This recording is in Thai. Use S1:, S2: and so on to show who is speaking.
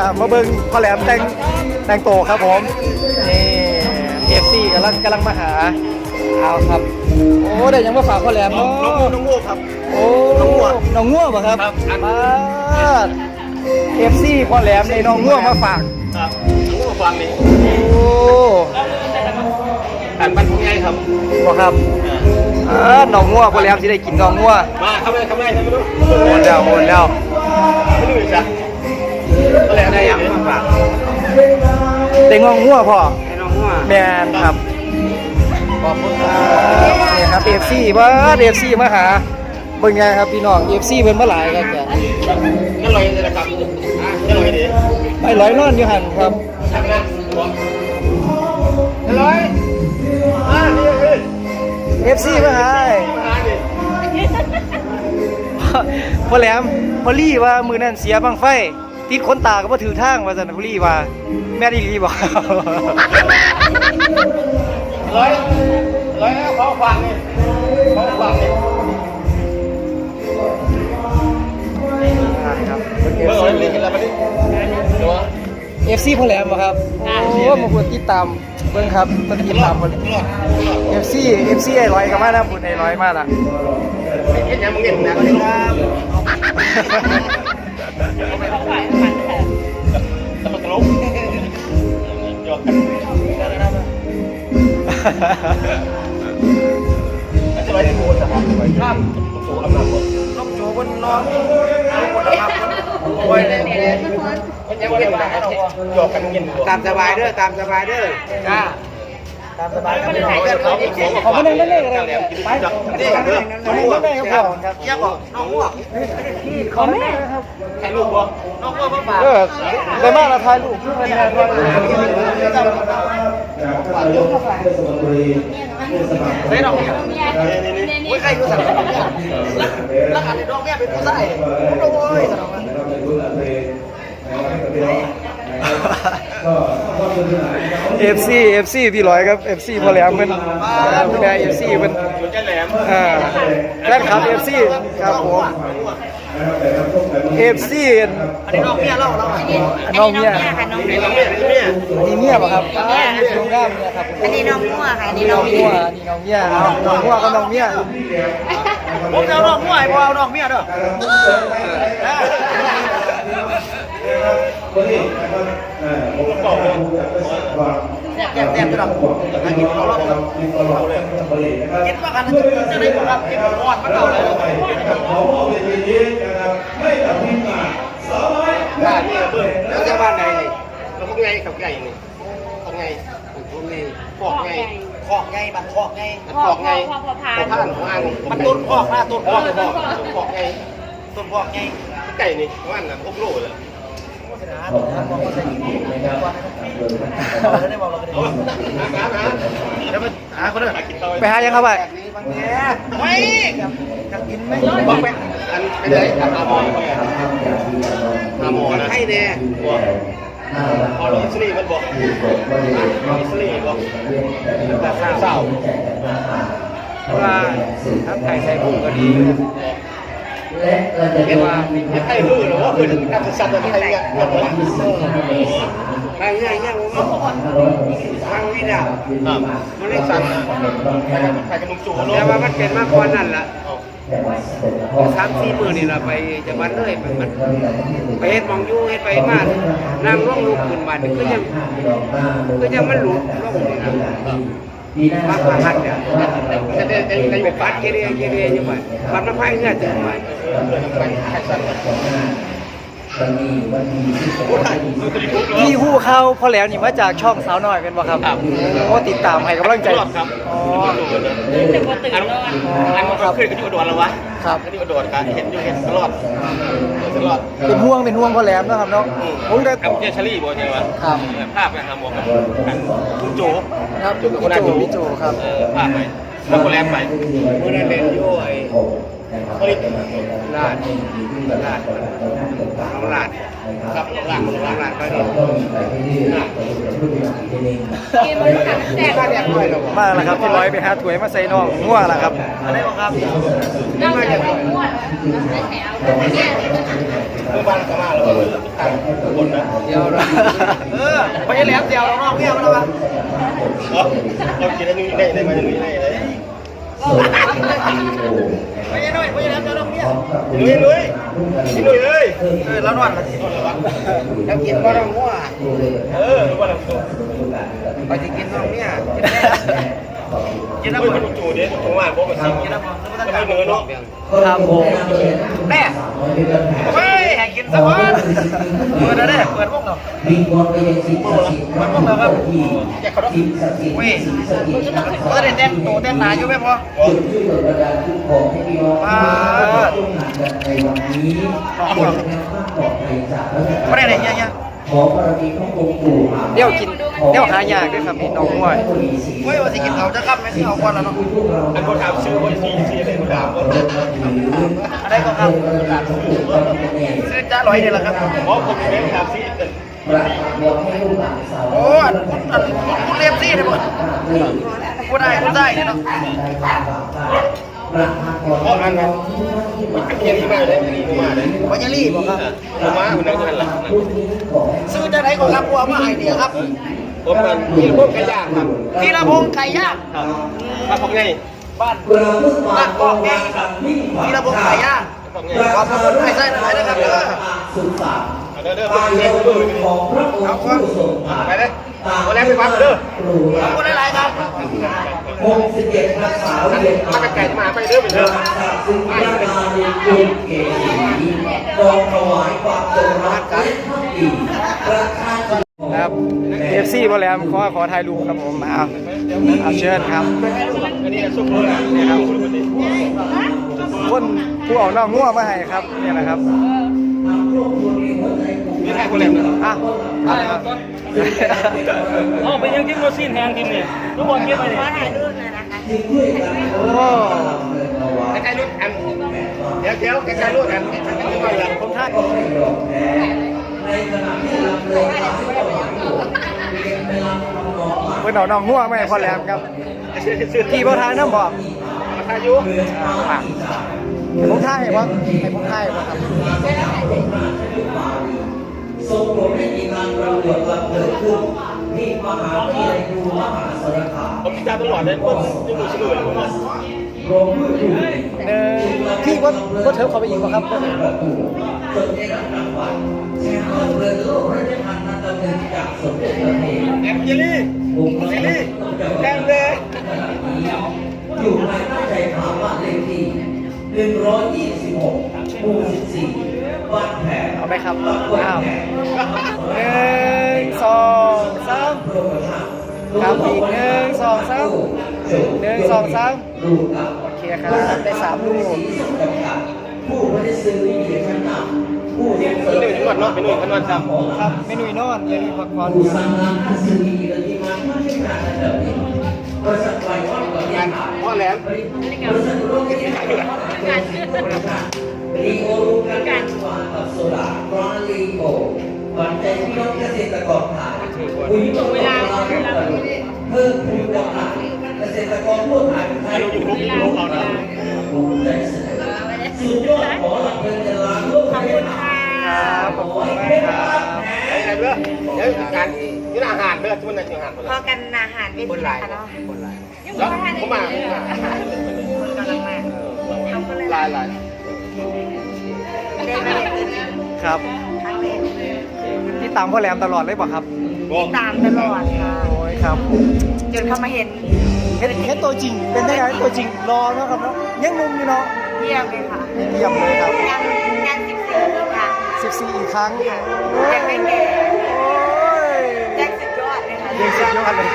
S1: อ่ามาเบิ่งพ่อแหลมแต่งแต่งโตวครับผมนี่เอฟซีกำลังกำลังมาหาเอาครับ โอ้ได้ยังมาฝากพ่อแหลม
S2: น้
S1: เนาะ
S2: องงูน้องงูครับ
S1: โอ้
S2: น้องงัว
S1: น้องงัวป่ะครับ
S2: ครับอัน
S1: มาเอฟซีพ่อแหลมในน้องงัวมาฝาก
S2: ครับน้องงูฟังนี่
S1: โอ้
S2: อันมันเป็นไงครับ
S1: บ่ครับอ่าน้องงัวพ่อแหลมสิได้กินน้องงัว
S2: มาเข้าไปเข้าไปทำไมรู้
S1: โอนแล้วโอนแล้ว
S2: ไม่รู้จ้ะ ได้ง
S1: องงัวพ่อ
S2: ให้น้องงู
S1: แมนครับ
S2: ขอบคุณครับ
S1: นี่ครับเอฟซีว่าเอฟซีมาหาเบิ่งไงครับพี่น้องเอฟซีเพิ่นมาหลายครับจ้ะ
S2: ก็ลอยเลยนะครับก็ลอยดี
S1: ไปร้อยนอนอยู่หั่นครับ
S2: ทำงานก็ลอยอ่านี่เฮ้ย
S1: เอฟซีมาหา
S2: มาหาดิ
S1: พ่อแหลมพ่อลี่ว่ามือนั้นเสียบังไฟ ติดคนตาก็บ่ถือทางว่าซั่นพ่อลี่ว่า แม่นอีหลีบ่
S2: ลอยลอยแล้วเขาฟังนี่เขาฟังนี่
S1: ครับ
S2: เออเล่นกันแล้วมาดิดูว่า
S1: เอฟซีพ่อแหลมบ่ครับโอ้มาควรติดตามเบิ่งครับมาติดตามเพิ่นเอฟซีเอฟซีไอ้ร้อยก็มานะปุ่นไอ้ร้อยมาละ
S2: เห็นยังมึงเห็นนะก็ได้ครับ จะไปที่โบสถ์นะครับข้าโถอำนาจหมด
S1: น้องโจบนน้อง
S2: โอ้ยเนี่ยมันยังเห็นนะยอกกันเย็น
S3: ตามสบายเด้อตามสบายเด้อจ้า
S1: ตามสบายครับ
S2: ไม่
S1: พี่น
S2: ได้
S1: อ
S2: เขาอีก
S1: ขอมานั่งเล่นๆกันเลยไป
S2: นี่กันเด้อ
S1: ขอมานั่เล่นครับ
S3: เยี่ยบอกน้องง่วง
S1: ขอแม่ครับ
S2: ถ่ายรูปบ่
S3: น้องง่วงมาฝา
S1: เออได้มากละทายลูกเพื่อน แม่านนาย
S3: ใส่ดอกเนี่ย
S2: นี่นี่
S3: โอ้ยใครอยู่สั่งดอกเนี่ยแล้วหันดอกเนี่ยเป็นผู้ชายโอ้ยสั่งดอกเนี่ย
S1: เอฟซีเอฟซีพี่ร้อยครับเอฟซีพอแหลมเป็นแม่เอฟซีเป็น
S2: มันจะแหลม
S1: อ่าแฟนคลับเอฟซีครับผมเอฟซี
S3: อันนี้น้องเมียเล่าเล่า
S1: น้องเมีย
S4: ค่ะน้อง
S2: นี่น้องเมียนี่เมีย
S1: นี่เมียป่ะครับน้องง่ามเนี่ยครับ
S4: อันนี้น้องมั่วค่ะอันนี้
S1: นี่
S4: น้
S1: น้
S4: อ
S1: องง
S4: มั่
S1: มั่
S4: ว
S1: วนี่น้องเมียน้องมั่วกับน้องเมีย
S3: ผมจะเอาน้องง่วงไอ้พอเอาน้องเมียเด้อ
S2: บอกเลย
S3: แซ่บแซ่บแซ่บจะดอกกินเขาเล่ากินว่ากันจะได้บอกครับกินก่อนมันเก่าเลย
S2: บ้านนี่เบิ่งแล้วจะบ้านไหนนี่แล้วพวกไงกับไก่นี่พวกไงพวกไงพวกไง
S3: คอกไงบัตรคอกไง
S2: มันพวกไงพวกผ่านของอัน
S3: มันต้นคอกหน้าต้น
S2: พ
S3: อก
S2: พวกพวกไง
S3: ต้นคอกไง
S2: ไก่นี่ว่าอันนั้นพวกโลเลย
S3: ได้บอกเราก็ได้
S2: หาหา
S3: แล้วมันหาคนเด้อ
S2: กินต่อ
S1: ไปหายังครับไป
S3: ไม่กับกินไม
S2: บอกไปอันไปเลยหาหมอหาหมอนะ
S3: ให้แน่
S2: บอกพอลงสลีมันบอกลงสลีบอกแต่เศร้า
S1: ว่าทับไก่ใส่กุ้งก็ดี และ
S2: เห็นว่าเห็นไทยมือหรือว่าคือการศึกษาตัวไทยเนี่ยเงินละ
S3: ไอ้เนี่ยเนี่ยผมทางวิดา
S2: มันเรียกสั่งไทยกับลุงจู่
S3: แต่
S2: เนาะ
S3: ว่ามันเป็นมากกว่านั้นละสามสี่มือนี่เราไปจังหวัดเลยมันไปเฮ็ดมองยู่เฮ็ดไปมานางร่องลูกขึ้นบ้านก็ยังก็ยังมันหลุดร่องนี่นะ มากกว่าหัดเนี่ยแต่แต่แต่แต่ปัดเกเรเกเรอยู่บ้านบ้านน้ำพายเงื่อนถึงบ้าน
S1: พี่ฮู้เข้าพอแหลมนี่มาจากช่องสาวน้อยเป็นบ่ครับโอ้ติดตามให้กำลังใจ
S2: ครับ
S1: อ๋อ
S4: แต่พอตื่น
S2: อัน
S4: นอน
S2: อันมันขึ้นกันอยู่อุดรแล้ววะ
S1: ครับ
S2: กันอยู่อุดรกันเห็นอยู่เห็นตลอด ตลอด
S1: เป็นห่วงเป็นห่วงพ่อแหลมนะครับเนาะผมก็
S2: กับเจชลี่บอกใช่ไหม
S1: ครับ
S2: ภาพนะครับมองกับลุงจู่
S1: ครับพี่โจพี่โจครับ
S2: เออภาพไปแล้วก็แลนไป
S3: เมื่อนั้นเล่นอยู่ไอ้
S2: ผลิต
S3: ลาดลาดน้องลาด
S2: ครับหลัง
S3: น้องลาดก็ดี
S4: กินบริษัทแจก
S3: ก็เรียบร้อยแล้วบ่
S1: มาแล้วครับที่ร้อยไปหาถวยมาใส่น้องงัวแล้วครับ
S4: เราจะไปนวดแล้วแถวเนี่ย
S2: เมื่อวานก็มาแล้วก็ตั้งบนนะ
S3: เดี๋ยวนะ
S1: เออไปยังแหลมเดียวน้องเนี่ยมันว่า
S2: เนาะเรากินได้นุ่ยได้ได้มานุ่ยได้ เลย
S1: ไปยังน้อยไปยังแหลมเดียวน้องเนี่ย
S2: ลุยลุยลุยเลย
S1: เออแล้วนวด
S3: แล้วกินก็ต้องงัว
S2: เออว่าเราตัว
S3: ไปกินน้องเนี่ย
S2: กินแล้วมันจู่เด็ดจู่มากเพราะมันสิ่งกินแล้วมันไม่เหมือนเนาะ
S1: ครับผมแม่เฮ้ยแหกกินสักวันเปิดแล้วเด้เปิดวงเนาะ
S5: วิงวอนไปยังสิ่งศักดิ์สิทธิ์ที่
S1: อยากเขาต้อง
S5: สิ่งศักดิ์สิทธิ์
S1: เว้ยเออเด็ดเต้นโตเต้นหนาอยู่ไหมพ่อ
S5: จุดช่วยเหลือบรรดาทุกของให้พี่น้องร่วมงานกันในวันนี้ปลอดภัยปลอดภัยจากพระ
S1: ไม่ได้เนี่ยเนี่ย
S5: ขอบารมีพระองค์ปู่มหา
S1: เดี๋ยวกินเดี๋ยวหายากด้วยครับนี่น้องมวยเฮ้ยว่าสิกินเขาจะกลับไหมที่เอาก่อนแล้วเนาะ
S2: อันคนถามชื่อคนที่ที่อะไรคนถามว่า
S1: อะไรก็ครับซื้อจ้าร้อยเดียวละครับ
S2: เพราะคนมีแม่ถามที่
S5: ประทานบอกให้ลูกหลานสาว
S1: โอ้อันอันคุณเรียบซี่เนี่ยมั้งกูได้กูได้เนี่ยเนาะ
S2: เพราะอันนั้นอันเกียร์ที่มาเลยนี่มาเลย
S1: วัญรี่บอกครับ
S2: ผมมาคนนั้นกันหลัง
S1: ซื้อจะไหนก่อนครับกูเอามาให้เดียวครับ
S2: ผมมันกินพวกกระย่างครับ
S1: ทีละพงไก่ย่าง
S2: มาของไง
S1: บ้าน
S5: เราเพิ่งมา
S1: บ้านกอกแกงทีละพงไก่ย่าง
S2: ของไง
S1: ขอบคุณไข่ไส้หน่อยนะครับเด้อ
S5: สุขสัน ต์
S2: เด้อเด้อ
S5: ตายแล้วของพระองค์ผู้ทรง
S2: ไปเลยวันแรกไปวัดเด้อ
S1: ขอบคุณหลายๆครับ
S5: หกสิบเจ็ดรักษาเรียน
S2: มาไก่มาไปเด้อไปเด้อ
S5: รักษาซึ่งยานาในกรุงเกษีกองถวายความจงรักและภักดีประชาชน
S1: ครับเอฟซีบอลแลมขอขอถ่ายรูปครับผมมาเอาเอาเชิญครับ
S2: นี่ครับ
S1: คนผู้เอาน้องงัวมาให้ครับเนี่ยนะครับ
S2: นี่ใครคนแรกนะ
S1: อะอะไรครับ
S6: อ๋อเป็นยังกินโมซินแหงกินเนี่ยทุกคนกินไปเนี่
S4: อถ่ายรูปหน่อยนะคะ
S1: โอ้
S2: ใกล้ๆรุ่นอันเดี๋ยวเดี๋ยวใกล้ๆรุ่นอันนี่ม
S1: ผมถ่าย
S5: ในขณะที่ลำเลยทำให้เราเรียนเวลาทำนองมา
S1: เพื่อนเอาน้องงัวมาให้พ่อแหลมครับ
S2: ซื้อ
S1: ขี่บ่ทางน้ำบอก
S2: ราคาอยู่
S1: อ่าฝากให้ผมถ่ายให้บ่ให้ผมถ่ายบ่ครับ
S5: ทรงโปรดให้มีการประกวดลำเกิดขึ้นที่มหาวิทยาลัยครูมหาสารคาม
S2: ผมติดตาตลอดเลยผมยังดูชื่อเลยผมว่า
S5: โรงผู้อยู่
S1: เออพี่ว่าว่าเธอเขาไปอีกบ่ครับ
S5: จนได้รับรางวัลแชมป์เรือโลกราชทานนันดำเนินจากสมเด็จพระเทพ
S2: แอมเจลี่แอ
S5: งค์พระ
S2: เจลี่แอมเลย
S5: อยู่ภายใต้ 126หมู่14บ้านแผล
S1: เอาไหมครับ
S5: บ้านแผล
S1: อ้าวหนึ่งสองสามครับอีกหนึ่งสองสามหนึ่งสองสาม
S5: ดูกับ
S1: โอเคครับได้สามลูก
S5: ผู้ไม่ได้ซื้อมีชั้นนำผู้เรียนเสริ
S2: หนึ่งจังหวัดเนาะเป็นหนึ่งจังหวัดซ้ำ
S1: ครับเมนูนอนอย่าลืมพักผ่อน
S5: ผู้สั่งงานท่านซื้อมีและที่มาไม่ใช่งานระดับนี้บริษัทไลออน กับยาน
S2: พ่อแหลม
S5: รีโอรูกันการวางกับโซดากรอนลีโอหวานใจพี่น้องเกษตรกรไทยคุยกับเวลาเพิ่มพูนกำลังเกษตรกรทั่วไทยไทย
S2: อยู่ทุกที่รู้เขานะ
S5: ภูมิใจสุดยอดขอหลักเงินเดือนล้านโลกให้า
S1: ครับขอบคุณมากครับ
S2: ไอ้เด้อเดี๋ยวการยืนอาหารเด้อทุกคนในอาหารคน
S4: พอ
S2: ละ
S4: กันอาหารเวทีค่ะเนาะ
S2: คนหลายแล้วผมมาผมมา
S4: กำลังมาเอาก็เลย
S2: หลายหลาย
S4: ได้มาเห็นตัวนี้
S1: ครับ
S4: ครั้งแรก
S1: ที่ตามพ่อแหลมตลอดเลยป่ะครับ
S4: ตามตลอดค่ะ
S1: โอ้ยครับ
S4: จนเขามาเห็น
S1: เห็นเห็นตัวจริง เป็นได้ไงตัวจริงรอเนาะครับเนาะยังหนุ่มอยู่เนาะ
S4: เยี่ยมเลยค่ะ
S1: เยี่ยมเลยครับ
S4: งานงานสิบสี่ค่ะ
S1: 14 อีกครั้ง
S4: ยังไม่แก่
S1: โอ้ย
S4: แจ็คสุดยอดเลยค่ะ
S1: ยังสุดยอดเลย